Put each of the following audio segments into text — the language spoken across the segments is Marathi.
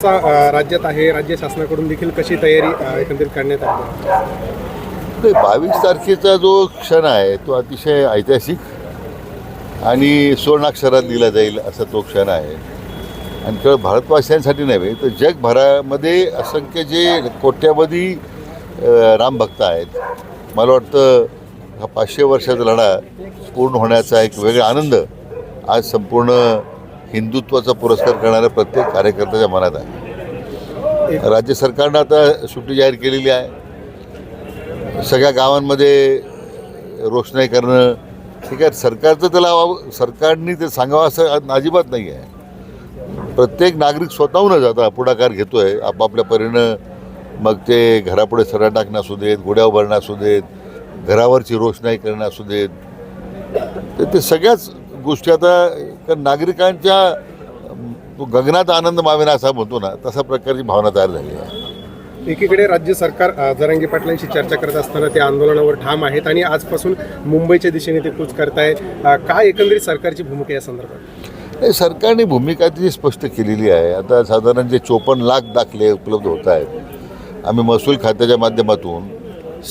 राज्यात आहे राज्य शासनाकडून देखील कशी तयारी एकंदरीत करण्यात आली बावीस तारखेचा जो क्षण आहे तो अतिशय ऐतिहासिक आणि सुवर्णाक्षरात लिहिला जाईल असा तो क्षण आहे. आणि केवळ भारतवासियांसाठी नव्हे तर जगभरामध्ये असंख्य जे कोट्यावधी रामभक्त आहेत मला वाटतं हा पाचशे वर्षाचा लढा पूर्ण होण्याचा एक वेगळा आनंद आज संपूर्ण हिंदुत्वाचा पुरस्कार करणाऱ्या प्रत्येक कार्यकर्त्याच्या मनात आहे. राज्य सरकारनं आता सुट्टी जाहीर केलेली आहे. सगळ्या गावांमध्ये रोषणाई करणं ठीक आहे सरकारचं त्याला सरकारने ते सांगावं असं अजिबात नाही आहे. प्रत्येक नागरिक स्वतःहूनच आता पुढाकार घेतो आहे आपापल्या परीनं मग ते घरापुढे सरळ टाकणं असू देत गोड्या उभारणं असू देत घरावरची रोषणाई करणं असू देत. तर ते सगळ्याच गोष्टी आता कारण नागरिकांच्या तो गगनात आनंद मावेना असा म्हणतो ना तसा प्रकारची भावना तयार झाली आहे. एकीकडे राज्य सरकार जरांगे पाटलांशी चर्चा करत असताना ते आंदोलनावर ठाम आहेत आणि आजपासून मुंबईच्या दिशेने ते कूच करतायत. काय एकंदरीत सरकारची भूमिका या संदर्भात? नाही सरकारने भूमिका तिची स्पष्ट केलेली आहे. आता साधारण जे चोपन्न लाख दाखले उपलब्ध होत आहेत आम्ही महसूल खात्याच्या माध्यमातून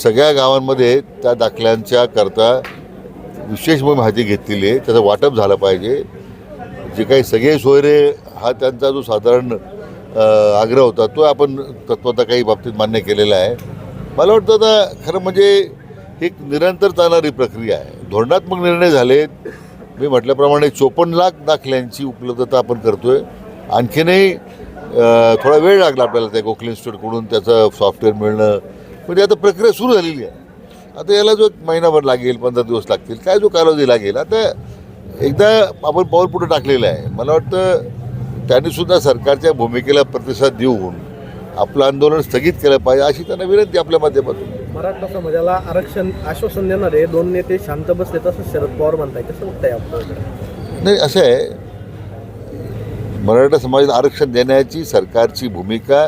सगळ्या गावांमध्ये त्या दाखल्यांच्या करता विशेष मोहीम हाती घेतलेली आहे. त्याचं वाटप झालं पाहिजे. जे काही सगळे सोयरे हा त्यांचा जो साधारण आग्रह होता तो आपण तत्वता काही बाबतीत मान्य केलेला आहे. मला वाटतं आता खरं म्हणजे ही एक निरंतर चालणारी प्रक्रिया आहे. धोरणात्मक निर्णय झालेत. मी म्हटल्याप्रमाणे चोपन्न लाख दाखल्यांची उपलब्धता आपण करतोय. आणखीनही थोडा वेळ लागला आपल्याला त्या गोखले इन्स्टिट्यूटकडून त्याचं सॉफ्टवेअर मिळणं. म्हणजे आता प्रक्रिया सुरू झालेली आहे. आता याला जो एक महिनाभर लागेल पंधरा दिवस लागतील काय जो कालावधी लागेल आता एकदा आपण पाऊल पुढे टाकलेलं आहे. मला वाटतं त्यांनी सुद्धा सरकारच्या भूमिकेला प्रतिसाद देऊन आपलं आंदोलन स्थगित केलं पाहिजे अशी त्यांना विनंती आपल्या माध्यमातून. मराठा समाजाला आरक्षण आश्वासन देणारे दोन नेते शांत बसले तसं शरद पवार म्हणताय. कसं बघताय आपण? नाही असं आहे. मराठा समाजात आरक्षण देण्याची सरकारची भूमिका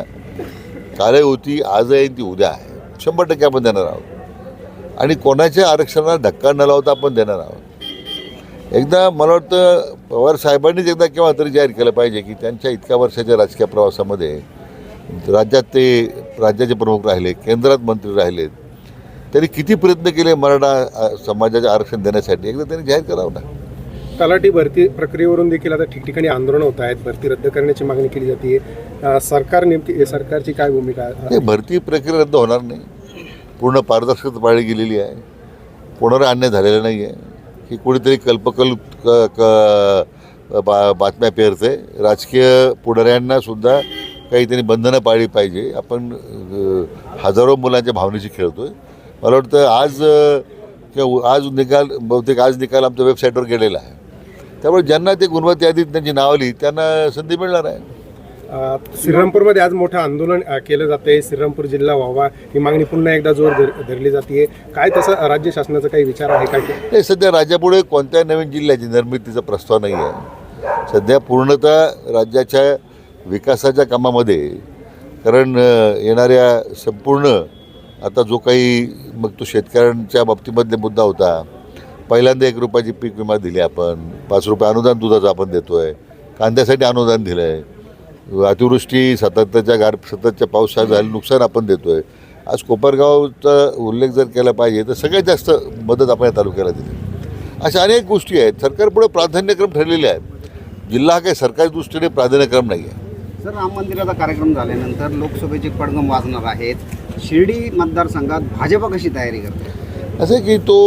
कालही होती आज आहे ती उद्या आहे. शंभर टक्के आपण देणार आहोत. आणि कोणाच्या आरक्षणाला धक्का न लावता आपण देणार आहोत. एकदा मला वाटतं पवार साहेबांनीच एकदा केव्हा तरी जाहीर केलं पाहिजे की त्यांच्या इतक्या वर्षाच्या राजकीय प्रवासामध्ये राज्यात ते राज्याचे प्रमुख राहिले केंद्रात मंत्री राहिलेत त्यांनी किती प्रयत्न केले मराठा समाजाचे आरक्षण देण्यासाठी? एकदा त्यांनी जाहीर करावं ना. तलाठी भरती प्रक्रियेवरून देखील आता ठिकठिकाणी आंदोलनं होत आहेत. भरती रद्द करण्याची मागणी केली जाते सरकार नेमकी सरकारची काय भूमिका? आहे? नाही भरती प्रक्रिया रद्द होणार नाही. पूर्ण पारदर्शकता पाळली गेलेली आहे. कोणावर अन्याय झालेला नाही आहे की कुणीतरी कल्पकल्प क क बा बातम्या पेरते. राजकीय पुढाऱ्यांनासुद्धा काहीतरी काही त्यांनी बंधनं पाळली पाहिजे. आपण हजारो मुलांच्या भावनेशी खेळतो आहे मला वाटतं आज किंवा आज निकाल बहुतेक आज निकाल आमच्या वेबसाईटवर गेलेला आहे. त्यामुळे ज्यांना ते गुणवत्ता यादीत त्यांची नावली त्यांना संधी मिळणार आहे. श्रीरामपूरमध्ये आज मोठं आंदोलन केलं केलं जाते श्रीरामपूर जिल्हा व्हावा ही मागणी पुन्हा एकदा जोर धर धरली जाते काय तसं राज्य शासनाचा काही विचार आहे काय नाही सध्या राज्यापुढे कोणत्या नवीन जिल्ह्याची निर्मितीचा प्रस्ताव नाही आहे. सध्या पूर्णतः राज्याच्या विकासाच्या कामामध्ये कारण येणाऱ्या संपूर्ण आता जो काही मग तो शेतकऱ्यांच्या बाबतीमधले मुद्दा होता. पहिल्यांदा एक रुपयाची पीक विमा दिली आपण. पाच रुपये अनुदान दुधाचं आपण देतो आहे कांद्यासाठी अनुदान दिलं आहे अतिवृष्टी सततच्या गार सततच्या पावसात झालेलं नुकसान आपण देतो आहे आज कोपरगावचा उल्लेख जर केला पाहिजे तर सगळ्यात जास्त मदत आपण या तालुक्याला दिली. अशा अनेक गोष्टी आहेत. सरकारपुढे प्राधान्यक्रम ठरलेले आहेत. जिल्हा हा काही सरकारी दृष्टीने प्राधान्यक्रम नाही आहे. सर राम मंदिराचा कार्यक्रम झाल्यानंतर लोकसभेचे पडगम वाजणार आहेत. शिर्डी मतदारसंघात भाजप कशी तयारी करते? असं की तो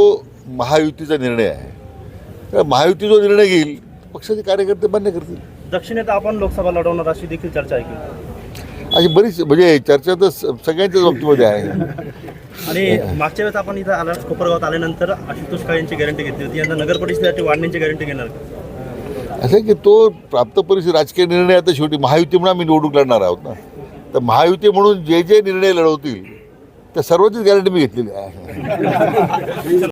महायुतीचा निर्णय आहे. महायुती जो निर्णय घेईल पक्षाचे कार्यकर्ते मान्य करतील. दक्षिणेत आपण लोकसभा लढवणार अशी देखील चर्चा ऐकली अशी बरीच म्हणजे चर्चा तर सगळ्यांच्याच बाबतीमध्ये आहे. आणि मागच्या वेळेस आपण इथं आला कोपरगावात आल्यानंतर आशुतोष काळेंची गॅरंटी घेतली होती. यंदा नगर परिषदेसाठी वाढण्याची गॅरंटी घेणार? असं की तो प्राप्त परिस्थिती राजकीय निर्णय आता शेवटी महायुती म्हणून आम्ही निवडणूक लढणार आहोत ना. तर महायुती म्हणून जे जे निर्णय लढवतील त्या सर्वांचीच गॅरंटी मी घेतलेली आहे.